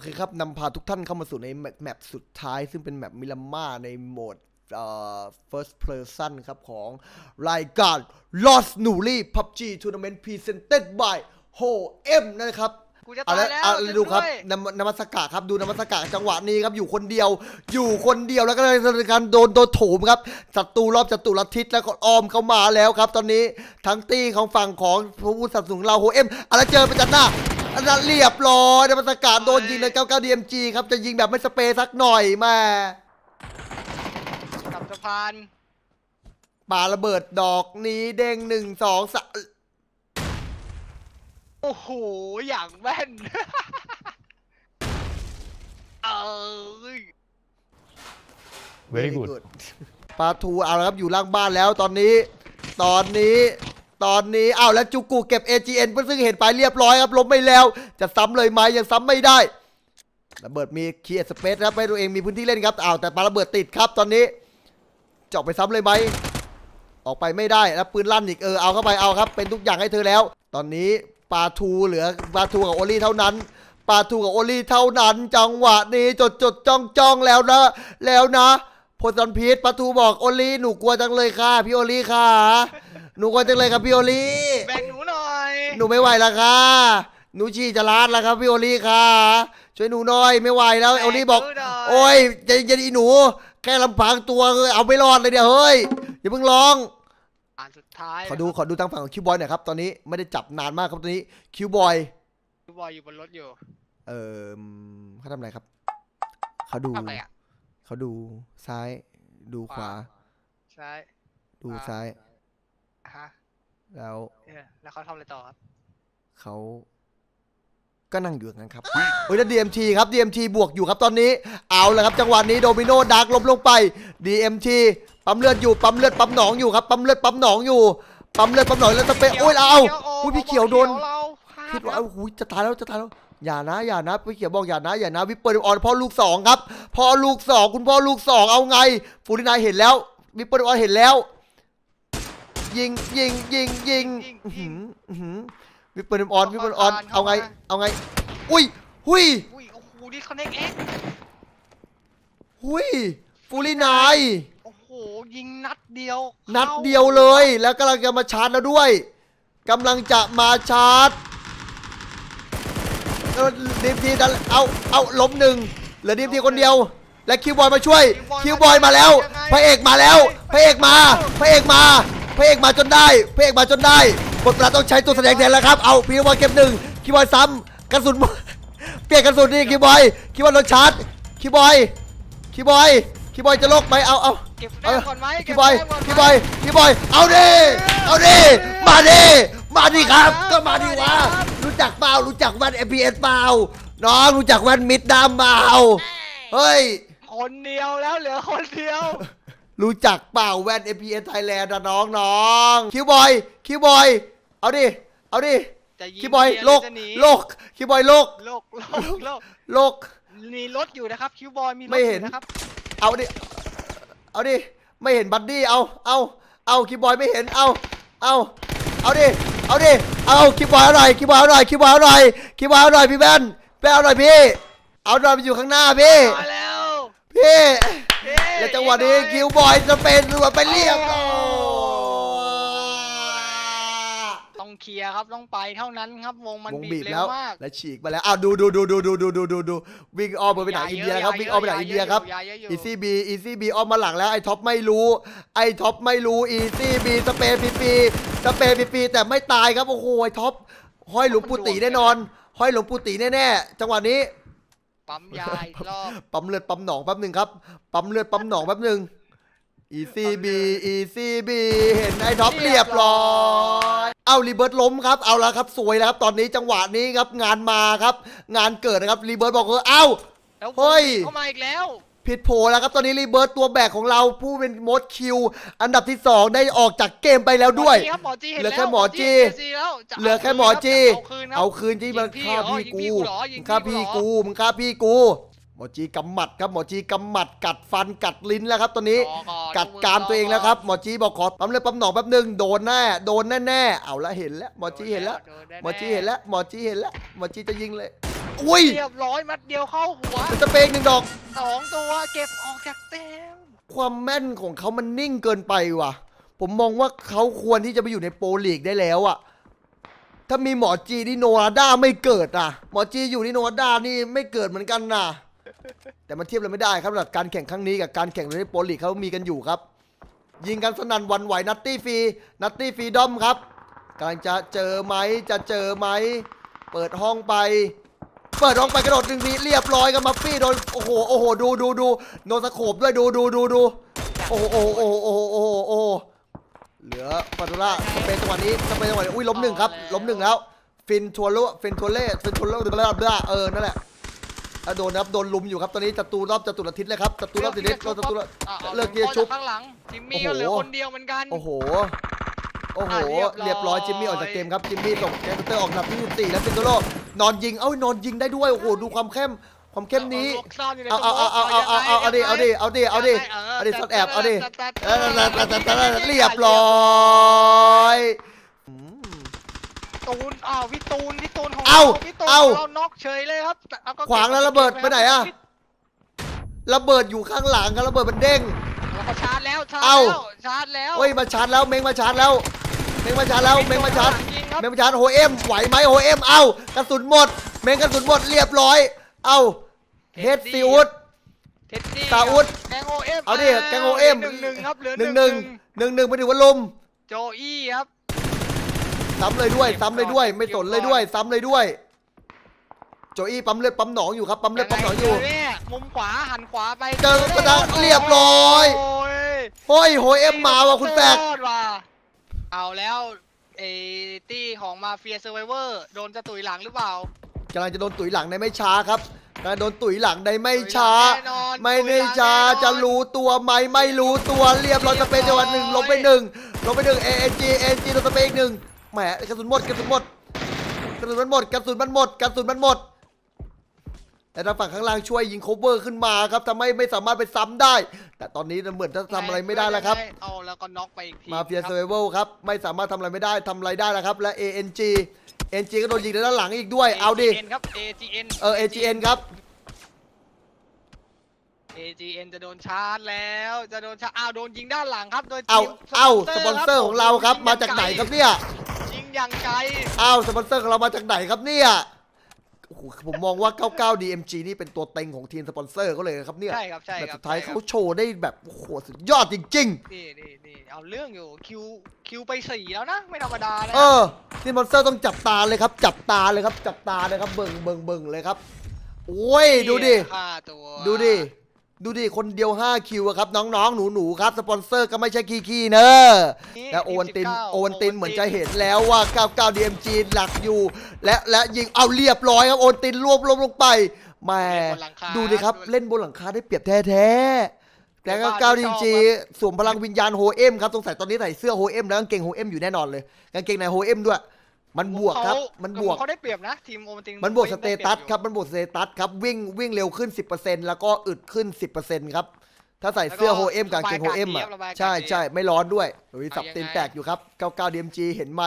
เคครับนำพาทุกท่านเข้ามาสู่ในแมปแมปสุดท้าย ซึ่งเป็นแมปมิลาม่าในโหมดเอ่อ first person ครับของรายการ Lost n u l y PUBG Tournament Presented by Ho M นะครับกูจะเอาตายละแล้วเอาช่วยดูครับด้วยนำนมัสกะครับดูนมัสกะจังหวะนี้ครับอยู่คนเดียว อยู่คนเดียวแล้วก็เลยการโดนโดนโถมครับศัตรูรอบศัตรูละทิศแล้วก็อ้อมเข้ามาแล้วครับ ตอนนี้ทั้งตี้ของฝั่งของผู้สนับสนุนเราโฮเอ็มอะไรเจอไปจันหน้า อันนั้นเรียบร้อยนมัสกะโดนยิงใน99 DMG ครับจะยิงแบบไม่สเปรย์สักหน่อยแม่กับสะพานปาระเบิดดอกนี้เด้งหนึ่งสองสามโอ้โหอย่างแม่น เอ้ย very good ปาทูเอาละครับอยู่ล่างบ้านแล้วตอนนี้ ตอนนี้ ตอนนี้อ้าวแล้วจุกูเก็บ AGN เพื่อซึ่งเห็นไปเรียบร้อยครับล้มไม่แล้ว จะซ้ำเลยไหมยังซ้ำไม่ได้ระเบิดมีคีเอสเปซครับให้ตัวเองมีพื้นที่เล่นครับอ้าวแต่ปาระเบิดติดครับตอนนี้เจาะไปซ้ำเลยไหมออกไปไม่ได้แล้วปืนลั่นอีกเออเอาเข้าไปเอาครับ เป็นทุกอย่างให้เธอแล้ว ตอนนี้ปาทูเหลือปาทูกับโอลี่เท่านั้นปาทูกับโอลี่เท่านั้น จังหวะนี้จดจดจ้องจ้องแล้วนะแล้วนะโพสันพีทปาทูบอกโอลี่หนูกลัวจังเลยค่ะพี่โอลี่ค่ะ หนูกลัวจังเลยครับพี่โอลี่แบ่งหนูหน่อยหนูไม่ไหวแล้วค่ะ หนูฉี่จะลาดแล้วครับพี่โอลี่ค่ะ ช่วยหนูหน่อยไม่ไหวแล้วโอลี่บอกแหนูหน่ยโอ้ยใจเย็นๆอีหนู แค่ลำพังตัวเอ้ยเอาไม่รอดเลยเนี่ยเฮ้ยอย่าเพิ่งร้องอ่านสุดท้ายขอดูขอดูทางฝั่งของคิวบอยหน่อยครับตอนนี้ไม่ได้จับนานมากครับตอนนี้คิวบอยคิวบอยอยู่บนรถอยู่เออเขาทำอะไรครับเขาดูทำอะไรอะเขาดูซ้าย ดูขวา ใช่ดูอ่าซ้าย อะฮะแล้วเออแล้วเขาทำอะไรต่อครับเขาก็นั่งอยู่อย่างนั้นครับ เฮ้ยแล้ว DMT ครับ DMT บวกอยู่ครับตอนนี้ เอาละครับ จังหวะนี้โดมิโนดักล้มลงไป DMT ปั๊มเลือดอยู่ ปั๊มเลือดปั๊มหนองอยู่ครับ ปั๊มเลือดปั๊มหนองอยู่ ปั๊มเลือดปั๊มหนองแล้วสเปรย์โอ้ยเราเอาอุ้ยพี่เขียวโดน เราพลาคิดว่าครับเอ้าหูยจะตายแล้วจะตายแล้ว อย่านะอย่านะพี่เขียวบอกอย่านะอย่านะวิปเปิลออนพ่อลูกสองครับพ่อลูกสองคุณพ่อลูกสองเอาไงฟูรินายเห็นแล้ววิปเปิลออนเห็นแล้ว ยิงยิงยิงยิงอื้อหืออื้อหือวิปเปิลออนวิปเปิลออนเอาไงเอาไงอุ้ยหุยอุ้ยโอ้โหนี่คอนเน็กเอ็กหุยฟูรินายโอ้โหยิงนัดเดียวนัดข้าเดียวเลยแล้วกำลังจะมาชาร์จแล้วด้วยกำลังจะมาชาร์จเออดีมทีดันเอาเอาล้มหนึ่งเหลือดีมทีคนเดียว และคิวบอยมาช่วย คิวบอยมาแล้ว พระเอกมาแล้ว พระเอกมา พระเอกมาพระ เอกมาจนได้พระเอกมาจนได้บทปราต้องใช้ตัวแสดงแทนแล้วครับ เอาคิวบอยเก็บหนึ่งคิวบอยซ้ำกระสุนหมดเปลี่ยนกระสุนดิคิวบอยคิวบอยโดนชาร์จคิวบอยคิวบอยคิวบอยจะโลกไหมเอาเอาเก็บแต้มก่อนไหมพี่บอยเก็แต้มก่นไหมพี่บอยพี่บอย เอาดิเอาดิมาดิมาดิครับ ก็มาดิวะรู้จักเปล่ารู้จักแว่น FPS เปล่าน้องรู้จักแว่นมิดดำเปล่าเฮ้ยคนเดียวแล้วเหลือคนเดียว รู้จักเปล่าแว่น FPS Thailand นะน้องน้องคิวบอยคิวบอยเอาดิเอาดิจะยิงคิวบอยเมีโลกจะหนีโลกคิวบอยโลกโลกโลกโลกโลกมีรถอยู่นะครับคิวบอยมีรถไม่เห็นอยู่นะครับเอาดิเอาดิไม่เห็นบัดดี้เอาเอาเอาคีย์บอยไม่เห็นเอาเอาเอาดิเอาดิเอาคีย์บอยเอาหน่อยคีย์บอยเอาหน่อยคีย์บอยเอาหน่อยคีย์บอยเอาหน่อยพี่แบนแบนเอาหน่อยพี่ เอาหน่อยไปอยู่ข้างหน้าพี่มาแล้วพี่เฮ้ และจังหวะนี้อีกหน่อยคิวบอยจะเป็นรัวไปเรียบร้อยต้องเคลียร์ครับต้องไปเท่านั้นครับวงมันวงบีบีบบเร็แล้ววมากและฉีกไปแล้วอ้าวดูดูดูดูดูดูดูดูดูวิ่งอ้อมไปไหนอินเดียนะครับวิ่งอ้อมไปไหนอินเดียครับาเยอะอยู่อีซี่บีอีซี่บีออมมาหลังแล้วไอ้ท็อปไม่รู้ ไอ้ท็อปไม่รู้อีซี่บีสเปรย์ปีปีสเปรย์ปีปีแต่ไม่ตายครับโอ้โหไอ้ท็อปห้อยหลวงปู่ตีแน่นอน ห้อยหลวงปู่ตีแน่ๆจังหวะนี้ ปั๊มยาอีกรอบปั๊มเลือดปั๊มหนองแป๊บหนึ่งครับ ปั๊มเลือดปั๊มหนองแป๊บหนึ่งอีซี่บีอีซี่บีเห็นไอ้ท็อปเรียบร้อยเอารีเบิร์ตล้มครับเอาละครับสวยแล้วครับตอนนี้จังหวะนี้ครับงานมาครับ งานเกิดนะครับรีเบิร์ตบอกว่าเอ้าแล้วเฮ้ย เข้ามาอีกแล้ว ผิดโผแล้วครับตอนนี้รีเบิร์ตตัวแบกของเราผู้เป็นมดคิว อันดับที่ 2 ได้ออกจากเกมไปแล้วด้วย หมอจีครับหมอจีเห็นเหลือแล้วแค่หมอจีเห็นแล้วจะเหลือแค่หมอจี เอาคืนครับ เอาคืนที่มันยิงฆ่าพี่ยิงกูเหรอยิมึงงฆ่าพี่เหรอ กูมึงฆ่าพี่กู หมอจีกำหมัดครับหมอจีกำหมัดกัดฟันกัดลิ้นแล้วครับตอนนี้รอก่อนกัดกรามตัวเองแล้วครับหมอจีบอกขอปั๊มเลือดปั๊มหนองแป๊บหนึงโดนแน่โดนแน่ๆเอาละเห็นแล้วหมอจีเห็นแล้ว โดน่ๆหมอจีเห็นแล้วหมอจีเห็นแล้วหมอจีจะยิงเลย อุ้ยเรียบร้อยมัดเดียวเข้าหัวมันจะเป็นอีกหนึ่งดอก สองตัวเก็บออกจากเต็มความแม่นของเขามันนิ่งเกินไปว่ะ ผมมองว่าเขาควรที่จะไปอยู่ในโปรลีกได้แล้วอะถ้ามีหมอจีนี่โนอาด้าไม่เกิดอะ หมอจีอยู่นี่โนอาด้านี่ไม่เกิดเหมือนกันนะแต่มันเทียบเลยไม่ได้ครับสำหรับการแข่งครั้งนี้กับการแข่งในโปรลีกเขามีกันอยู่ครับ ยิงกันสนั่นหวันไหวนัตตี้ฟรีนัตตี้ฟรีดอมครับกำลังจะเจอไหมจะเจอไหมเปิดห้องไป เปิดห้องไปกระโดดหนึ่งทีเรียบร้อยกับมัฟฟี่โดนโอ้โหโอ้โหดูดูดูโดนสโคบด้วยดูดูดูดูโอ้โหโอ้โหโอ้โหโอ้โหโอ้โหเหลือฟาตูล่าสเปนจังหวะนี้สเปนจังหวะนี้อุ้ยล้มหนึ่งครับล้มหนึ่งแล้ว ฟินทัวโลฟินทัวเล่ฟินทัวโล่เออนั่นแหละโดนนะครับโดนลุมอยู่ครับตอนนี้จัตุรอบจัตุรทิศเลยครับจัตุรอบจัตุรทิศจัตุรเลิกที่จะชุบข้างหลังจิมมี่โอ้โหก็เหลือคนเดียวเหมือนกันโอ้โหโอ้โห เรียบร้อยจิมมี่ออกจากเกมครับจิมมี่ส่งแกนเตอร์ออกนับที่ 14 แล้วเป็นโตโร่ นอนยิง เอ้ยนอนยิงได้ด้วย โอ้โห ดูความเข้ม ความเข้มนี้เอาลูกซ่อนยู่ในเอาเอาเอาเอาเอาเอาเอาเอาดิ เอาดิ เอาดิ เอาดิ เอาดิซ่อนแอบ เอาดิเออเรียบร้อยอืมตูนอ้าวพี่ตูนพี่ตูนของเอ้ารพี่ตูนเอ้าของเราน็อกเฉยเลยครับเอก็ขวางแล้วระเบิดไปไหนอะระเบิดอยู่ข้างหลังครับระเบิดมันเด้งแล้วก็ชาร์จแล้วชาร์จเอ้าแล้วชาร์จแล้วเฮ้ยมาชาร์จแล้วเม้งมาชาร์จแล้วเม้งมาชาร์จแล้วเม้งมาชาร์จยิงครับเม้งมาชาร์จโฮเอ็มไหวไหมโฮเอ็มเอ้ากระสุนหมด เม้งกระสุนหมดเรียบร้อย เอ้าเฮดซีอุดเท็ดดี้ตาอุดแกงโอเอ็มเอาดิแกงโอเอ็มหนึ่งหนึ่งครับเหลือหนึ่งหนึ่งหนึ่งหนึ่งไปถึงวันลุมโจอี้ครับซ้ำเลยด้วยเก็บซ้ำเลยด้วยก่อนไม่สนเก็บก่อนเลยด้วย ซ้ำเลยด้วย โจอี้ปั๊มเลือดปั๊มหนองอยู่ครับปั๊มเลือดปั๊มหนองอยู่งไงเจเนี่ยมุมขวาหันขวาไปเจอกระดาษเรียบร้อยโอ้ยเฮ้ยโฮเอ็มมาว่ะคุณแฟกสุดยอดว่ะ เอาแล้วไอ้ตี้ของมาเฟียเซอร์ไวเวอร์โดนจะตุยหลังหรือเปล่า กำลังจะโดนตุ๋ยหลังในไม่ช้าครับกำลังโดนตุ๋ยหลังในไม่ช้าแน่นอนไม่ได้ตุยหลังช้าแน่นอนจะรู้ตัวไหมไม่รู้ตัวเรียบร้อยสเปนจังหวะหนึ่งลงไปหนึ่งลงไปหนึ่งเอ็นจีเอ็นจีโดนสเปนอีกหนึ่งแหมกระสุนหมดกระสุนหมดกระสุนมันหมดกระสุนมันหมดกระสุนมันหมด แต่ทางฝั่งข้างล่างช่วยยิงโคเวอร์ขึ้นมาครับทำให้ไม่สามารถไปซ้ำได้ แต่ตอนนี้เหมือนจะทำอะไรไม่ได้แล้วครับ เอา แล้วก็น็อกไปอีกทีมาเฟียคเซรับอร์ไวครับไม่สามารถทำอะไรไม่ได้ทำอะไรได้แล้วครับและ ANG NG ก็โดนยิงในด้านหลังอีกด้วยเอาดิ AGN ครับ AGN เออ AGN ครับ AGN จะโดนชาร์จแล้วจะโดนชาร์จอ้าวโดนยิงด้านหลังครับโดยเอาทีมเอาสปอนเซอร์ของเราครับมาจากไหนครับเนี่ยยิงอย่างไกลเอาสปอนเซอร์ของเรามาจากไหนครับเนี่ย โอ้โหผมมองว่า 99 DMG นี่เป็นตัวเต็งของทีมสปอนเซอร์เขาเลยครับเนี่ยใช่ครับใช่แต่ครับสุดท้ายใช่คเขารับโชว์ได้แบบโอ้โหสุดยอดจริง นี่นี่นี่เอาเรื่องอยู่คิวคิวไปสี่แล้วนะ ไม่ธรรมดานะๆ เออทีมสปอนเซอร์ต้องจับตาเลยครับ จับตาเลยครับ จับตาเลยครับเบิ่งเบิ่งเบิ่งเลยครับ โอ้ยดูดิ ค่าตัวดูดิ ดูดิ คนเดียว 5 คิวอะครับ น้องๆ หนู ๆ ครับ สปอนเซอร์ก็ไม่ใช่ขี้ๆเนอะและโอวันติน โอวันตินเหมือนจะเห็นแล้วว่า 99 DMG หลักอยู่ และและยิงเอาเรียบร้อยครับ โอวันตินรวบรวมลงไปแหมเล่นบนหลังคาดูดิครับ เล่นบนหลังคาได้เปรียบแท้ๆแต่99 DMG สวมพลังวิญญาณโฮเอ็มครับสงสัยตอนนี้ใส่เสื้อโฮเอ็มแล้วกางเกงโฮเอ็มอยู่แน่นอนเลยกางเกงในโฮเอ็มด้วย มันบวกครับ มันบวกเขาได้เปรียบนะทีมโอมันติงมันบวกสได้เตปยตัสอยู่ครับ มันบวกสเตตัสครับวิ่งวิ่งเร็วขึ้น 10%แล้วก็อึดขึ้น 10%ครับ ถ้าใส่เสื้อแล้วก็โฮเอ็มกับกางเกงโฮเอ็มอะระบายอากาศดีครับใช่ระบายอากาศดีใช่ไม่ร้อนด้วยโอ้ยเอาสับยังตีนไงแตกอยู่ครับ 99 DMG เห็นไหม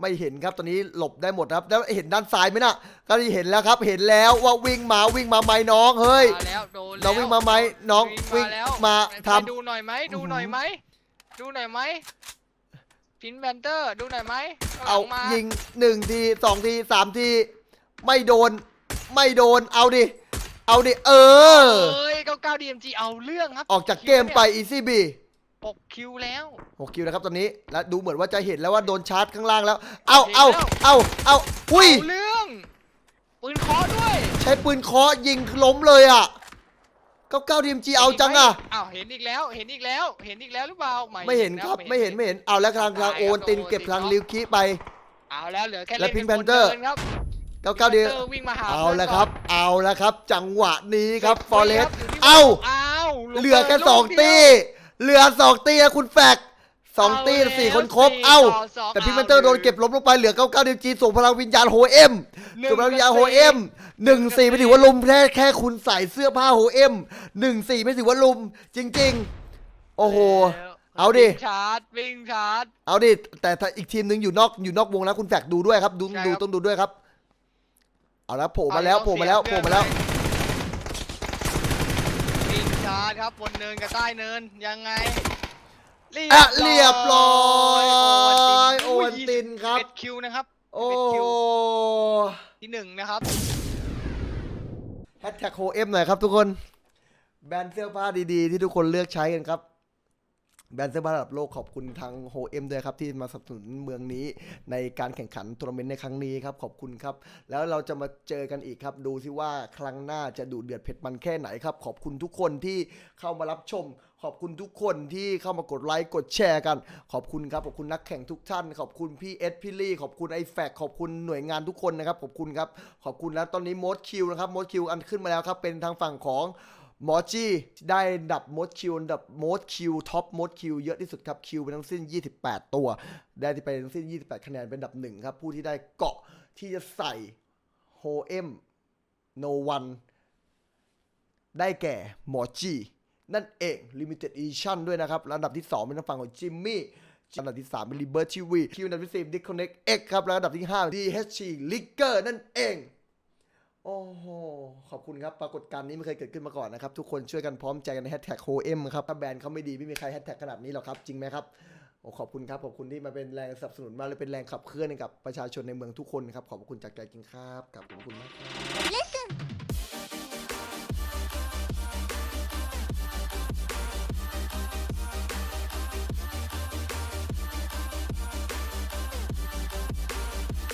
ไม่เห็นครับ ตอนนี้หลบได้หมดครับ แล้วเห็นด้านซ้ายไหมน่ะ ก็เห็นแล้วครับ เห็นแล้วว่าวิ่งมาวิ่งมาไหมน้อง เฮ้ยมาแล้วโดนน้องวิ่งมาไหมน้องวิ่งแล้วมาไปทำดูหน่อยไหมดูหน่อยไหมดูหน่อยไหม พินแบนเตอร์ดูหน่อยไหมข้งหลัเอามายิงหนึ่งทีสองทีสามที ไม่โดน ไม่โดนเอาดิ เอาดิ เออ เอ้ย99 DMG เอาเรื่องครับออกจากเกมไป Easy B 6คิวแล้ว หกคิวนะครับตอนนี้และดูเหมือนว่าจะเห็นแล้วว่าโดนชาร์จข้างล่างแล้ว เอาเอาเอาเอาอุ้ย เอาเรื่องปืนเคอด้วย ใช้ปืนเคาะยิงล้มเลยอะ เก้าเก้าดีมจีเอาจังอะ อ้าวเห็นอีกแล้วเห็นอีกแล้วเห็นอีกแล้วหรือเปล่าไม่เห็นครับไม่เห็นไม่เห็นเอาแล้วทางทางโอวันตินเก็บทางลิวคิไป เอาแล้วเหลือแค่และเล่น Pink เป็นคน Panther ดินครับเก้าเก้าดี Pink Panther วิ่งมาหาเอาพื่นแล้วก่นครับ เอาแล้วครับ จังหวะนี้ครับฟอเรสยู่ที่เอ้าอ้าวเหลือแค่สองตีเหลือสองตีอะคุณแฟก สองตีสี่คนครบ เอ้า แต่พิมเตอร์โดนเก็บล้มลงไปเหลือ99ดีจีส่งพลังวิญญาณโฮเอ็มส่งพลังวิญญาณโฮเอ็มหนึ่งสี่ไม่ถือว่าลุมแค่แค่คุณใส่เสื้อผ้าโฮเอ็มหนึ่งสี่ไม่ถือว่าลุม จริง ๆ โอ้โห เอาดิวิ่งชาร์จวิ่งชาร์จเอาดิ แต่ถ้าอีกทีมหนึ่งอยู่นอกอยู่นอกวงแล้วคุณแฟกดูด้วยครับ ดูใช่ดูครับต้องดูด้วยครับ เอาแล้วโผล่มาแล้วโผล่มาแล้วโผล่มาแล้วยิงชาร์จครับบนเนินกับใต้เนินยังไง อะเรียบร้อยโอโอวัวันนติตินนครับ เอ็ดคิวนะครับ โอ้ที่หนึ่งนะครับแฮชแท็กโฮเอ็มหน่อยครับทุกคน แบรนด์เสื้อผ้าดีๆ ที่ทุกคนเลือกใช้กันครับ แบรนด์เสื้อผ้าระดับโลกขอบคุณทางโฮเอ็มด้วยครับ ที่มาสนับสนุนเมืองนี้ในการแข่งขันทัวร์นาเมนต์ในครั้งนี้ครับ ขอบคุณครับ แล้วเราจะมาเจอกันอีกครับ ดูซิว่าครั้งหน้าจะดูเดือดเผ็ดมันแค่ไหนครับ ขอบคุณทุกคนที่เข้ามารับชม ขอบคุณทุกคนที่เข้ามากดไลค์กดแชร์กัน ขอบคุณครับขอบคุณนักแข่งทุกท่าน ขอบคุณพี่เอสพี่ลี่ขอบคุณไอแฟกขอบคุณหน่วยงานทุกคนนะครับขอบคุณครับขอบคุณแล้วตอนนี้มดคิวนะครับมดคิวอันขึ้นมาแล้วครับเป็นทางฝั่งของ หมอจี้ได้ดับมดคิวดับมดคิวท็อปมดคิวเยอะที่สุดครับคิวเป็นทั้งสิ้น 28 ตัว ได้ที่ไปทั้งสิ้น 28 คะแนนเป็นอันดับหนึ่งครับ ผู้ที่ได้เกาะที่จะใส่โฮเอ็มโนวันได้แก่หมอจี้นั่นเอง Limited Edition ด้วยนะครับและอันดับที่ 2 เป็นทางฝั่งของจิมมี่อันดับที่ 3 เป็น Liberty V คิวอันดับที่4 Disconnect X ครับ แล้วอันดับที่5 DHC Liquor นั่นเอง โอ้โห ขอบคุณครับ ปรากฏการณ์นี้ไม่เคยเกิดขึ้นมาก่อนนะครับ ทุกคนช่วยกันพร้อมใจกันในแฮชแท็กโฮเอ็มครับ ถ้าแบรนด์เขาไม่ดี ไม่มีใครแฮชแท็กขนาดนี้หรอกครับ จริงไหมครับโอ้ขอบคุณครับ ขอบคุณที่มาเป็นแรงสนับสนุนมาเลยเป็นแรงขับเคลื่อนให้กับประชาชนในเมืองทุกคนครับ ขอบคุณจากใจจริงครับขอบคุณมากครับ